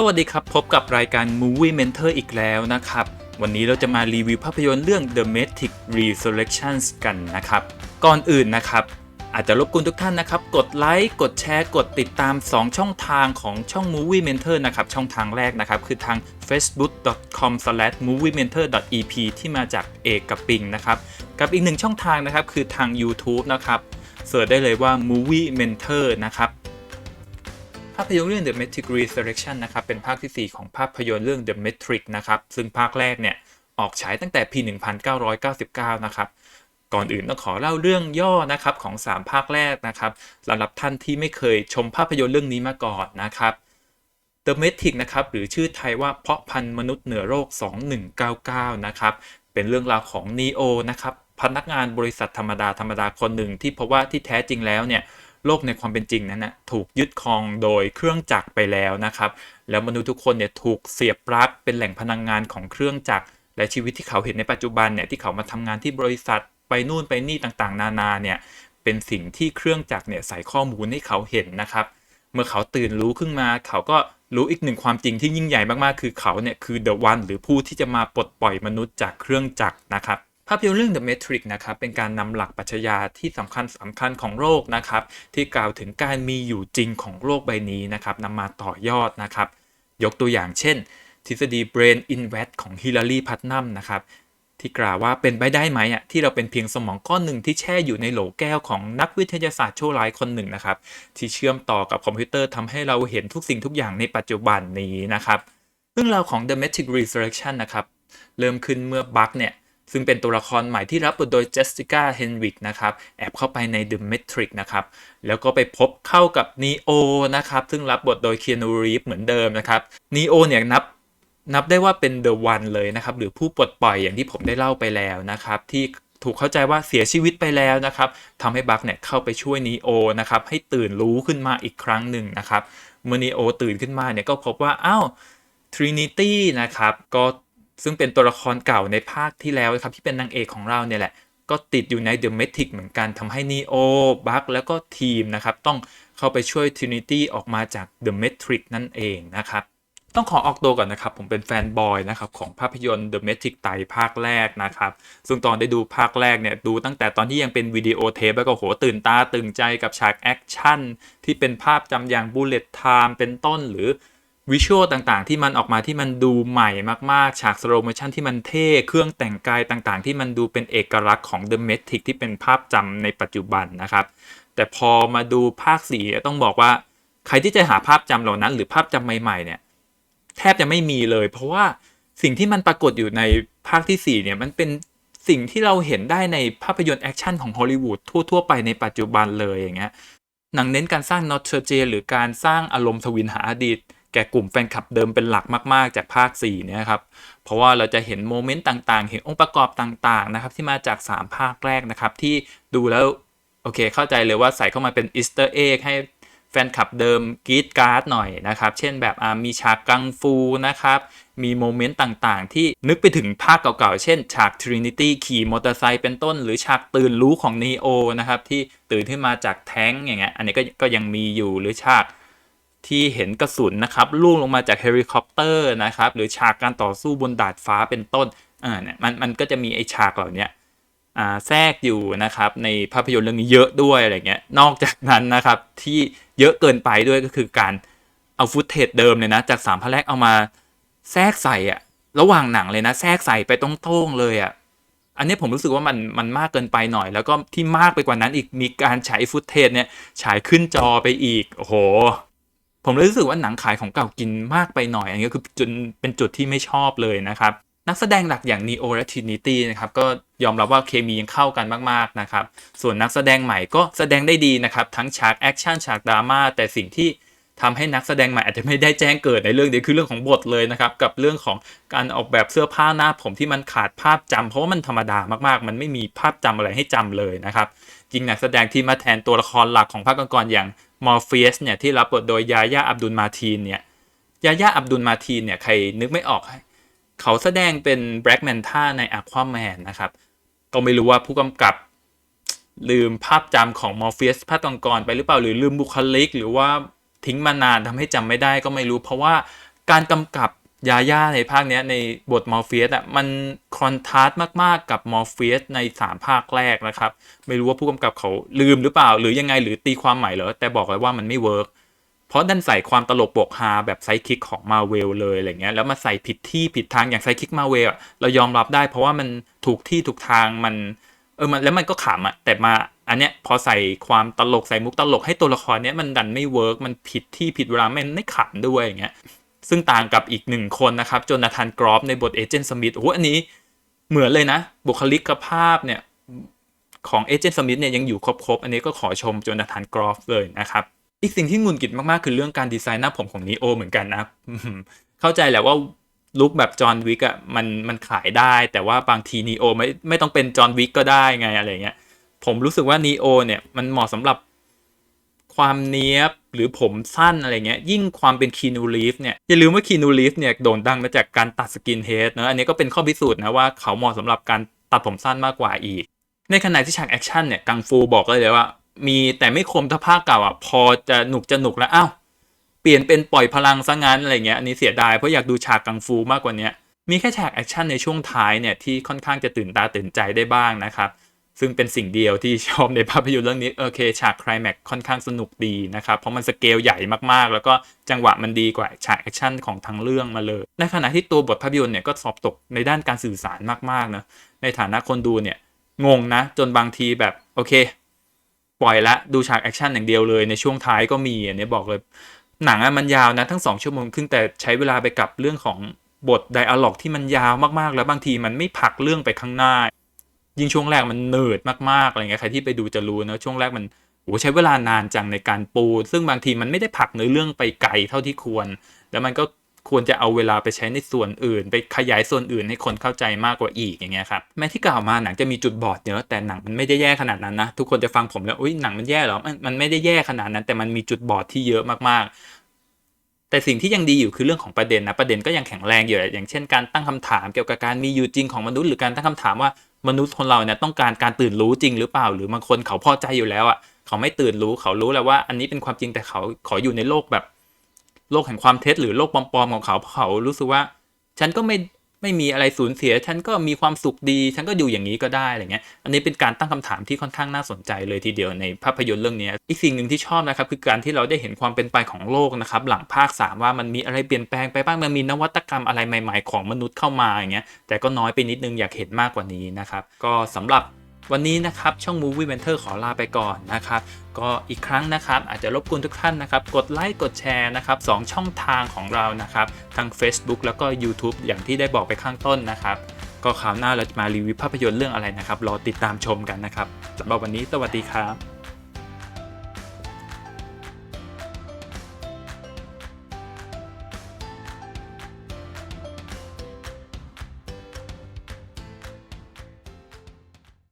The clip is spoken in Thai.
สวัสดีครับ พบกับรายการ Movie Mentor อีกแล้วนะครับ วันนี้เราจะมารีวิวภาพยนตร์เรื่อง The Matrix Resurrections กันนะครับ ก่อนอื่นนะครับ อาจจะรบกวนทุกท่านนะครับ กดไลค์กดแชร์ กดติดตาม 2 ช่องทางของช่อง Movie Mentor นะครับ ช่องทางแรกนะครับ คือทาง facebook.com/moviementor.ep ที่มาจากเอกกับปิงนะครับ กับอีกหนึ่งช่องทางนะครับคือทาง YouTube นะครับเสิร์ชได้เลยว่า Movie Mentor นะครับ ภาพยนตร์เรื่อง The Matrix Resurrection นะครับ เป็นภาคที่ 4 ของภาพยนตร์เรื่อง The Matrix นะครับ ซึ่งภาคแรกเนี่ย ออกฉายตั้งแต่ปี 1999 นะครับ ก่อนอื่นต้องขอเล่าเรื่องย่อนะครับของ 3 ภาคแรกนะครับสำหรับท่านที่ไม่เคยชมภาพยนตร์เรื่องนี้มาก่อนนะครับ The Matrix นะครับ หรือชื่อไทยว่าเพาะพันธุ์มนุษย์เหนือโรค2199 นะครับ เป็นเรื่องราวของ Neo นะครับ พนักงานบริษัทธรรมดาธรรมดาคนหนึ่งที่พบว่าที่แท้จริงแล้วเนี่ย โลกในความเป็นจริงนั้นนะถูกยึดครองโดยเครื่องจักรไปแล้วนะครับ แล้วมนุษย์ทุกคนเนี่ยถูกเสียบปลั๊กเป็นแหล่งพลังงานของเครื่องจักรและชีวิตที่เขาเห็นในปัจจุบันเนี่ยที่เขามาทำงานที่บริษัทไปนู่นไปนี่ต่างๆ นานาเนี่ยเป็นสิ่งที่เครื่องจักรเนี่ยใส่ข้อมูลให้เขาเห็นนะครับ เมื่อเขาตื่นรู้ขึ้นมา เขาก็รู้อีกหนึ่งความจริงที่ยิ่งใหญ่มากๆ คือเขาเนี่ยคือ The One หรือผู้ที่จะมาปลดปล่อยมนุษย์จากเครื่องจักรนะครับ ภาพยนตร์เรื่อง The Matrix นะครับเป็นการนำหลักปรัชญาที่สำคัญสำคัญของโลกนะครับที่กล่าวถึงการมีอยู่จริงของโลกใบนี้นะครับนำมาต่อยอดนะครับยกตัวอย่างเช่น ทฤษฎี Brain Invat ของฮิลลารีพัตนัมนะครับที่กล่าวว่าเป็นไปได้ไหมอะที่เราเป็นเพียงสมองก้อนหนึ่งที่แช่อยู่ในโหลแก้วของนักวิทยาศาสตร์โชว์ร้ายคนหนึ่งนะครับที่เชื่อมต่อกับคอมพิวเตอร์ทำให้เราเห็นทุกสิ่งทุกอย่างในปัจจุบันนี้นะครับเรื่องราวของ The Matrix Resurrection นะครับเริ่มขึ้นเมื่อบัคเนี่ย ซึ่งเป็นตัวละครใหม่ที่รับบทโดยเจสสิก้าเฮนริกนะครับ แอบเข้าไปใน The Matrix นะครับ แล้วก็ไปพบเข้ากับ Neo นะครับ ซึ่งรับบทโดยเคียนูรีฟเหมือนเดิมนะครับ Neo เนี่ยนับนับได้ว่าเป็น The One เลยนะครับ หรือผู้ปลดปล่อยอย่างที่ผมได้เล่าไปแล้วนะครับ ที่ถูกเข้าใจว่าเสียชีวิตไปแล้วนะครับทำให้บัคเนี่ยเข้าไปช่วยนีโอนะครับ ให้ตื่นรู้ขึ้นมาอีกครั้งหนึ่งนะครับ เมื่อนีโอตื่นขึ้นมาเนี่ยก็พบว่า อ้าว Trinity นะครับ ก็ ซึ่งเป็นตัวละครเก่าในภาคที่แล้วครับที่เป็นนางเอกของเราเนี่ยแหละ ก็ติดอยู่ใน The Matrix เหมือนกันทำให้นีโอบัคแล้วก็ทีมนะครับ ต้องเข้าไปช่วย Trinity ออกมาจาก The Matrix นั่นเองนะครับต้องขอออกตัวก่อนนะครับ ผมเป็นแฟนบอยนะครับของภาพยนตร์ The Matrix ไตภาคแรกนะครับ ซึ่งตอนได้ดูภาคแรกเนี่ยดูตั้งแต่ตอนที่ยังเป็นวิดีโอเทปแล้วก็โหตื่นตาตื่นใจกับฉากแอคชั่นที่เป็นภาพจำอย่าง Bullet Time เป็นต้นหรือ วิชวลต่างๆ ที่มันออกมาที่มันดูใหม่มากๆ ฉากสโลโมชันที่มันเท่เครื่องแต่งกายต่างๆ ที่มันดูเป็นเอกลักษณ์ของ The Matrix ที่เป็นภาพจำในปัจจุบันนะครับ แต่พอมาดูภาค4ต้องบอกว่า ใครที่จะหาภาพจำเหล่านั้น หรือภาพจำใหม่ ๆ เนี่ยแทบจะไม่มีเลย เพราะว่าสิ่งที่มันปรากฏอยู่ในภาคที่4เนี่ยมันเป็นสิ่งที่เราเห็นได้ในภาพยนตร์แอคชั่นของฮอลลีวูดทั่ว ๆ ไปในปัจจุบันเลยอย่างเงี้ยหนังเน้นการสร้างนอตเทอร์เจหรือการสร้างอารมณ์ทวินหาอดีต แก่กลุ่มแฟนคลับเดิมเป็นหลักมาก ๆ จากภาค4เนี่ยครับ เพราะว่าเราจะเห็นโมเมนต์ต่างๆ เห็นองค์ประกอบต่าง ๆ นะครับ ที่มาจาก 3 ภาคแรกนะครับ ที่ดูแล้ว โอเค เข้าใจเลยว่าใส่เข้ามาเป็นอีสเตอร์เอ็กให้แฟนคลับเดิมกรีดการ์ดหน่อยนะครับ เช่นแบบมีฉากกังฟูนะครับ มีโมเมนต์ต่างๆ ที่นึกไปถึงภาคเก่าๆ เช่น ฉาก Trinity ขี่มอเตอร์ไซค์เป็นต้น หรือฉากตื่นรู้ของ Neo นะครับ ที่ตื่นขึ้นมาจากแท้งอย่างเงี้ย อันนี้ก็ก็ยังมีอยู่หรือฉาก ที่เห็นกระสุนนะครับล่วงลงมาจากเฮลิคอปเตอร์นะครับหรือฉากการต่อสู้บนดาดฟ้าเป็นต้นอ่าเนี่ยมันมันก็จะมีไอฉากเหล่านี้แทรกอยู่นะครับในภาพยนตร์เรื่องนี้เยอะด้วยอะไรเงี้ยนอกจากนั้นนะครับที่เยอะเกินไปด้วยก็คือการเอาฟุตเทจเดิมเลยนะจากสามภาคแรกเอามาแทรกใส่อะระหว่างหนังเลยนะ แทรกใส่ไปตรงๆเลยอะอันนี้ผมรู้สึกว่ามันมันมากเกินไปหน่อย แล้วก็ที่มากไปกว่านั้นอีกมีการฉายฟุตเทจเนี่ยฉายขึ้นจอไปอีกโอ้โห ผมเลยรู้สึกว่าหนังขายของเก่ากินมากไปหน่อย อันนี้คือจนเป็นจุดที่ไม่ชอบเลยนะครับ นักแสดงหลักอย่าง Neo และ Trinity นะครับก็ยอมรับว่าเคมียังเข้ากันมากๆนะครับ ส่วนนักแสดงใหม่ก็แสดงได้ดีนะครับ ทั้งฉากแอคชั่นฉากดราม่าแต่สิ่งที่ทำให้นักแสดงใหม่อาจจะไม่ได้แจ้งเกิดในเรื่องนี้คือเรื่องของบทเลยนะครับ กับเรื่องของการออกแบบเสื้อผ้าหน้าผมที่มันขาดภาพจำเพราะว่ามันธรรมดามากๆ มันไม่มีภาพจำอะไรให้จำเลยนะครับจริงนักแสดงที่มาแทนตัวละครหลักของภาคก่อนๆอย่าง มอร์ฟีสเนี่ยที่รับบทโดยยาย่าอับดุลมาทีนเนี่ยยาย่าอับดุลมาทีนเนี่ยใครนึกไม่ออก เขาแสดงเป็นแบล็กแมนท่าในอะควาแมนนะครับก็ไม่รู้ว่าผู้กำกับลืมภาพจำของมอร์เฟียสภาคก่อนไปหรือเปล่าหรือลืมบุคลิก หรือว่าทิ้งมานานทำให้จำไม่ได้ก็ไม่รู้ เพราะว่าการกำกับ ยาย่าในภาคเนี้ยในบทมอร์เฟียสอะมันคอนทราสต์มาก ๆ กับมอร์เฟียสใน 3 ภาคแรกนะครับ ไม่รู้ว่าผู้กำกับเขาลืมหรือเปล่า หรือยังไงหรือตีความใหม่เหรอ แต่บอกเลยว่ามันไม่เวิร์กเพราะดันใส่ความตลกบวกฮาแบบไซคิกของมาเวลเลยอะไรเงี้ยแล้วมาใส่ผิดที่ผิดทางอย่างไซคิกมาเวลเรายอมรับได้ เพราะว่ามันถูกที่ถูกทางมันเออมันแล้วมันก็ขำอะแต่มาอันเนี้ยพอใส่ความตลกใส่มุกตลกให้ตัวละครเนี้ยมันดันไม่เวิร์กมันผิดที่ผิดเวลามันไม่ขำด้วยอย่างเงี้ย ซึ่งต่างกับอีกหนึ่งคนนะครับโจนาธานกรอฟในบทเอเจนต์สมิธโอ้โหอันนี้เหมือนเลยนะ บุคลิกภาพเนี่ยของเอเจนต์สมิธเนี่ยยังอยู่ครบๆ อันนี้ก็ขอชมโจนาธานกรอฟเลยนะครับ อีกสิ่งที่งุนกิดมากๆ คือเรื่องการดีไซน์หน้าผมของนีโอเหมือนกันนะเข้าใจแหละว่าลุคแบบจอห์นวิกอะมันมันขายได้ แต่ว่าบางทีนีโอไม่ไม่ต้องเป็นจอห์นวิกก็ได้ไงอะไรเงี้ยผมรู้สึกว่านีโอเนี่ยมันเหมาะสำหรับ ความเนี้ยบหรือผมสั้นอะไรเงี้ยยิ่งความเป็นคีนูรีฟเนี่ยอย่าลืมว่าคีนูรีฟเนี่ยโด่งดังมาจากการตัดสกินเฮดเนอะอันนี้ก็เป็นข้อพิสูจน์นะว่าเขาเหมาะสำหรับการตัดผมสั้นมากกว่าอีก ในขณะที่ฉากแอคชั่นเนี่ยกังฟูบอกเลยว่า มีแต่ไม่คมถ้าภาคเก่าอะพอจะหนุกจะหนุกแล้วอ้าวเปลี่ยนเป็นปล่อยพลังซะงั้นอะไรเงี้ยอันนี้เสียดายเพราะอยากดูฉากกังฟูมากกว่านี้มีแค่ฉากแอคชั่นในช่วงท้ายเนี่ยที่ค่อนข้างจะตื่นตาตื่นใจได้บ้างนะครับ ซึ่งเป็นสิ่งเดียวที่ชอบในภาพยนตร์เรื่องนี้โอเคฉากคลายแม็กค่อนข้างสนุกดีนะครับ เพราะมันสเกลใหญ่มากๆ แล้วก็จังหวะมันดีกว่าฉากแอคชั่นของทั้งเรื่องมาเลย ในขณะที่ตัวบทภาพยนตร์เนี่ยก็สอบตกในด้านการสื่อสารมากๆนะในฐานะคนดูเนี่ยงงนะ จนบางทีแบบโอเค ปล่อยละดูฉากแอคชั่นอย่างเดียวเลยในช่วงท้ายก็มีอันนี้บอกเลย หนังมันยาวนะทั้งสองชั่วโมงครึ่งแต่ใช้เวลาไปกับเรื่องของบทไดอะล็อกที่มันยาวมากๆ แล้วบางทีมันไม่ผลักเรื่องไปข้างหน้า ยิ่งช่วงแรกมันเนิร์ดมากๆอะไรเงี้ยใครที่ไปดูจะรู้นะช่วงแรกมันโอ้ใช้เวลานานจังในการปู ซึ่งบางทีมันไม่ได้ผลักเนื้อเรื่องไปไกลเท่าที่ควร แล้วมันก็ควรจะเอาเวลาไปใช้ในส่วนอื่น ไปขยายส่วนอื่นให้คนเข้าใจมากกว่าอีกอย่างเงี้ยครับแม้ที่กล่าวมาหนังจะมีจุดบอดเยอะแต่หนังมันไม่ได้แย่ขนาดนั้นนะทุกคนจะฟังผมแล้วอุ้ยหนังมันแย่เหรอมันมันไม่ได้แย่ขนาดนั้น แต่มันมีจุดบอดที่เยอะมากๆ แต่สิ่งที่ยังดีอยู่คือเรื่องของประเด็นนะประเด็นก็ยังแข็งแรงอยู่อย่างเช่นการตั้งคำถามเกี่ยวกับการมีอยู่จริงของมนุษย์หรือการตั้งคำถามว่ามนุษย์คนเราเนี่ยต้องการการตื่นรู้จริงหรือเปล่า หรือบางคนเขาพอใจอยู่แล้วอะเขาไม่ตื่นรู้เขารู้แล้วว่าอันนี้เป็นความจริงแต่เขาขออยู่ในโลกแบบ โลกแห่งความเท็จหรือโลกปลอมๆของเขาเพราะเขารู้สึกว่า ฉันก็ไม่ ไม่มีอะไรสูญเสีย ฉันก็มีความสุขดี ฉันก็อยู่อย่างนี้ก็ได้อะไรเงี้ย อันนี้เป็นการตั้งคำถามที่ค่อนข้างน่าสนใจเลยทีเดียวในภาพยนตร์เรื่องนี้อีกสิ่งหนึ่งที่ชอบนะครับคือการที่เราได้เห็นความเป็นไปของโลกนะครับหลังภาค 3 ว่ามันมีอะไรเปลี่ยนแปลงไปบ้างมันมีนวัตกรรมอะไรใหม่ ๆ ของมนุษย์เข้ามาอย่างเงี้ยแต่ก็น้อยไปนิดนึงอยากเห็นมากกว่านี้นะครับก็สำหรับ วันนี้นะครับช่อง Movie Mentor ขอลาไปก่อนนะครับ ก็อีกครั้งนะครับอาจจะรบกวนทุกท่านนะครับ กดไลค์กดแชร์นะครับสองช่องทางของเรานะครับทั้ง Facebook แล้วก็ YouTube อย่างที่ได้บอกไปข้างต้นนะครับ ก็คราวหน้าเราจะมารีวิวภาพยนตร์เรื่องอะไรนะครับรอติดตามชมกันนะครับสำหรับวันนี้สวัสดีครับ